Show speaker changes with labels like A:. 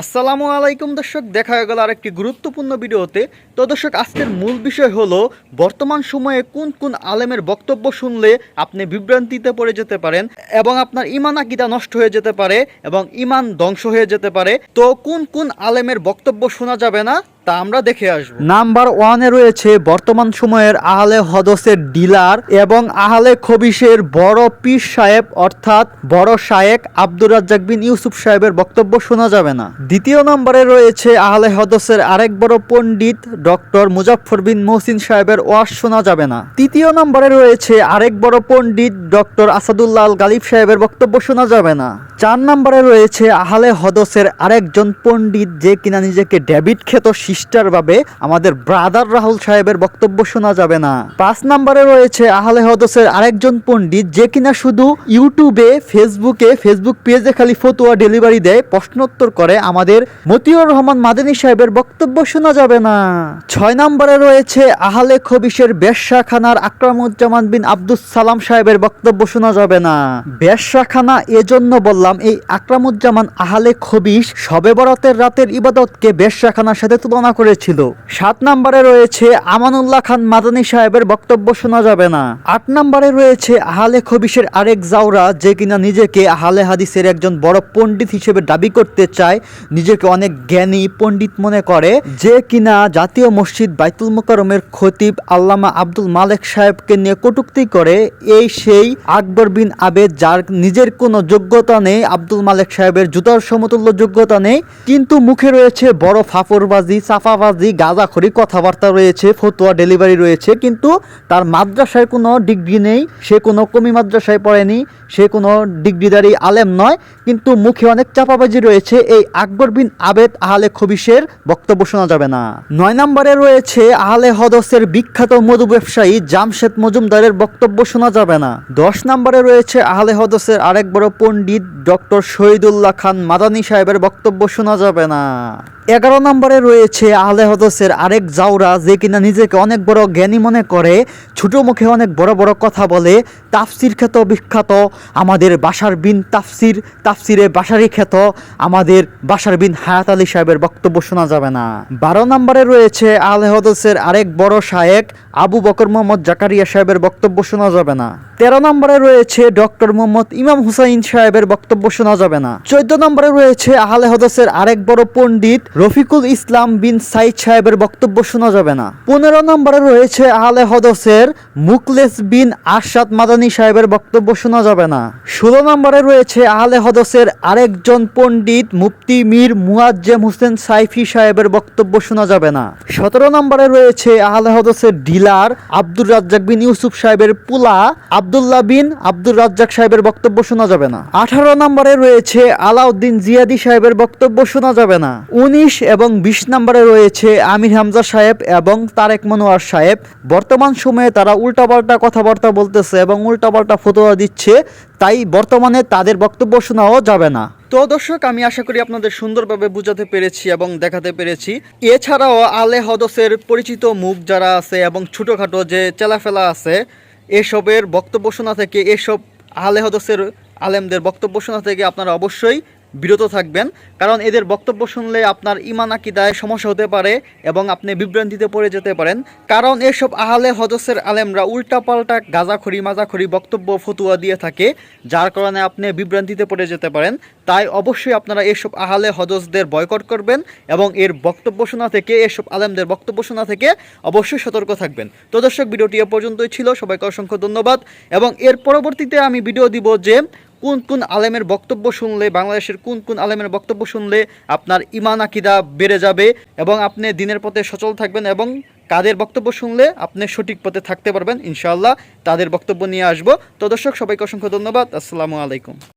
A: আসসালামু আলাইকুম দর্শক, দেখা গেল আরেকটি গুরুত্বপূর্ণ ভিডিওতে। তো দর্শক, আজকের মূল বিষয় হলো, বর্তমান সময়ে কোন কোন আলেমের বক্তব্য শুনলে আপনি বিভ্রান্তিতে পড়ে যেতে পারেন এবং আপনার ইমান আকিদা নষ্ট হয়ে যেতে পারে এবং ইমান ধ্বংস হয়ে যেতে পারে। তো কোন কোন আলেমের বক্তব্য শোনা যাবে না? তা আমরা দেখে আসব। নাম্বার ওয়ানে রয়েছে বর্তমান সময়ের আহলে হদসের ডিলার এবং আহলে খবিসের বড় পীর সাহেব, অর্থাৎ বড় শায়েক আব্দুর রাজ্জাক বিন ইউসুফ সাহেবের বক্তব্য শোনা যাবে না। দ্বিতীয় নম্বরে রয়েছে আহলে হদসের আরেক বড় পণ্ডিত, ডক্টর মুজাফর বিন মহসিন সাহেবের ওয়াজ শোনা যাবে না। তৃতীয় নম্বরে রয়েছে আরেক বড় পণ্ডিত, ডক্টর আসাদুল্লাহ গালিব সাহেবের বক্তব্য শোনা যাবে না। চার নম্বরে রয়েছে আহলে হদসের আরেকজন পণ্ডিত যে কিনা নিজেকে ডেভিড খ্যাত সিস্টার ভাবে আমাদের ব্রাদার রাহুল সাহেবের বক্তব্য শোনা যাবে না। পাঁচ নম্বরে রয়েছে আহলে হদসের আরেকজন পণ্ডিত যে কিনা শুধু ইউটিউবে, ফেসবুকে, ফেসবুক পেজে খালি ফতুয়া ডেলিভারি দেয়, প্রশ্নোত্তর করে আমাদের মতিউর রহমান মাদানী সাহেবের বক্তব্য শোনা যাবে না। ছয় নম্বরে রয়েছে আহলে খবিশের খবিসের বেশ্যাখানার আকরামুজ্জামান বিন আব্দুস সালাম সাহেবের বক্তব্য শোনা যাবে না। বেশ্যাখানা এজন্য বললাম, এই আকরামুজ্জামান আহলে খবিস শবে বরাতের রাতের ইবাদতকে বেশ্যাখানার সাথে তুলনা করেছিল। সাত নম্বরে রয়েছে আমানুল্লাহ খান মাদানী সাহেবের বক্তব্য শোনা যাবে না। আট নম্বরে রয়েছে আহলে খবিসের আরেক জাউরা যে কিনা নিজেকে আহলে হাদিসের একজন বড় পণ্ডিত হিসেবে দাবি করতে চায়, নিজেকে অনেক জ্ঞানী পণ্ডিত মনে করে, যে কিনা জাতীয় মসজিদ বাইতুল মোকারমের খতিব আল্লামা আব্দুল মালেক সাহেবকে নিয়ে কটুক্তি করে, এই সেই আকবর বিন আবেদ যার নিজের কোনো যোগ্যতা নেই, আব্দুল মালেক সাহেবের জুতার সমতুল্য যোগ্যতা নেই, কিন্তু মুখে রয়েছে বড় ফাফরবাজি সাফাবাজি গাঁজাখড়ি কথাবার্তা রয়েছে, ফতুয়া ডেলিভারি রয়েছে, কিন্তু তার মাদ্রাসায় কোনো ডিগ্রি নেই, সে কোনো কমি মাদ্রাসায় পড়েনি, সে কোনো ডিগ্রিদারি আলেম নয়, কিন্তু মুখে অনেক চাপাবাজি রয়েছে, এই আকবর বিন আবেদ আহলে খবিসের বক্তব্য শোনা যাবে না। নয় নম্বরে রয়েছে আহলে হদসের বিখ্যাত মধু ব্যবসায়ী জামশেদ মজুমদারের বক্তব্য শোনা যাবে না। দশ নম্বরে রয়েছে আহলে হদসের আরেক বড় পণ্ডিত ডক্টর শহীদুল্লাহ খান মাদানী সাহেবের বক্তব্য শোনা যাবে না। এগারো নম্বরে রয়েছে আহলে হদসের আরেক জাউরা যে কিনা নিজেকে অনেক বড় জ্ঞানী মনে করে, ছোট মুখে অনেক বড় বড় কথা বলে, তাফসির খ্যাত, বিখ্যাত, আমাদের বাসার বিন তাফসির, তাফসিরে বাসারি খ্যাত, আমাদের বাসার বিন হায়াত আলী সাহেবের বক্তব্য শোনা যাবে না। বারো নম্বরে রয়েছে আহলে হদসের আরেক বড় শায়েক, আবু বকর মোহাম্মদ জাকারিয়া সাহেবের বক্তব্য শোনা যাবে না। তেরো নম্বরে রয়েছে ডক্টর মোহাম্মদ ইমাম হুসাইন সাহেবের বক্তব্য শোনা যাবে না। চোদ্দ নম্বরে রয়েছে আহলে হদসের আরেক বড় পণ্ডিত রফিকুল ইসলাম বিন সাইদ সাহেবের বক্তব্য শোনা যাবে না। পনেরো নম্বরে রয়েছে আহলে হদসের মুকলেস বিন আরশাদ মাদানী সাহেবের বক্তব্য শোনা যাবে না। ষোলো নম্বরে রয়েছে আহলে হদসের আরেকজন পণ্ডিত মুফতি মীর মুয়াজ্জেম হোসেন সাইফি সাহেবের বক্তব্য শোনা যাবে না। সতেরো নম্বরে রয়েছে আহলে হদসের ডিলার আব্দুর রাজ্জাক বিন ইউসুফ সাহেবের পুলা আবদুল্লাহ বিন আব্দুর রাজ্জাক সাহেবের বক্তব্য শোনা যাবে না। আঠারো নম্বরে রয়েছে আলাউদ্দিন জিয়াদি সাহেবের বক্তব্য শোনা যাবে না। উনিশ এবং বিশ নম্বরে রয়েছে আমির হামজা সাহেব এবং তারেক মনোয়ার সাহেব। বর্তমান সময়ে তারা উল্টাপাল্টা কথাবার্তা বলতেছে এবং উল্টাপাল্টা ফতোয়া দিচ্ছে, তাই বর্তমানে তাদের বক্তব্য শোনাও যাবে না। তো দর্শক, আমি আশা করি আপনাদের সুন্দরভাবে বুঝাতে পেরেছি এবং দেখাতে পেরেছি। এছাড়াও আলে হদসের পরিচিত মুখ যারা আছে এবং ছোটোখাটো যে চেলাফেলা আছে, এসবের বক্তব্য শোনা থেকে, এসব আলে হদসের আলেমদের বক্তব্য শোনা থেকে আপনারা অবশ্যই বিরত থাকবেন, কারণ এদের বক্তব্য শুনলে আপনার ইমান আকিদায় সমস্যা হতে পারে এবং আপনি বিভ্রান্তিতে পড়ে যেতে পারেন। কারণ এসব আহলে হজসের আলেমরা উল্টাপাল্টা গাঁজাখড়ি, মাজাখড়ি বক্তব্য, ফতুয়া দিয়ে থাকে, যার কারণে আপনি বিভ্রান্তিতে পড়ে যেতে পারেন। তাই অবশ্যই আপনারা এসব আহলে হজসদের বয়কট করবেন এবং এর বক্তব্য শোনা থেকে, এসব আলেমদের বক্তব্য শোনা থেকে অবশ্যই সতর্ক থাকবেন। তো দর্শক, ভিডিওটি এ পর্যন্তই ছিল। সবাইকে অসংখ্য ধন্যবাদ এবং এর পরবর্তীতে আমি ভিডিও দিব যে কোন কোন আলেমের বক্তব্য শুনলে, বাংলাদেশের কোন কোন আলেমের বক্তব্য শুনলে আপনার ইমান আকিদা বেড়ে যাবে এবং আপনি দিনের পথে সচল থাকবেন এবং কাদের বক্তব্য শুনলে আপনি সঠিক পথে থাকতে পারবেন, ইনশাআল্লাহ। তাদের বক্তব্য নিয়ে আসব। তো দর্শক, সবাইকে অসংখ্য ধন্যবাদ। আসসালামু আলাইকুম।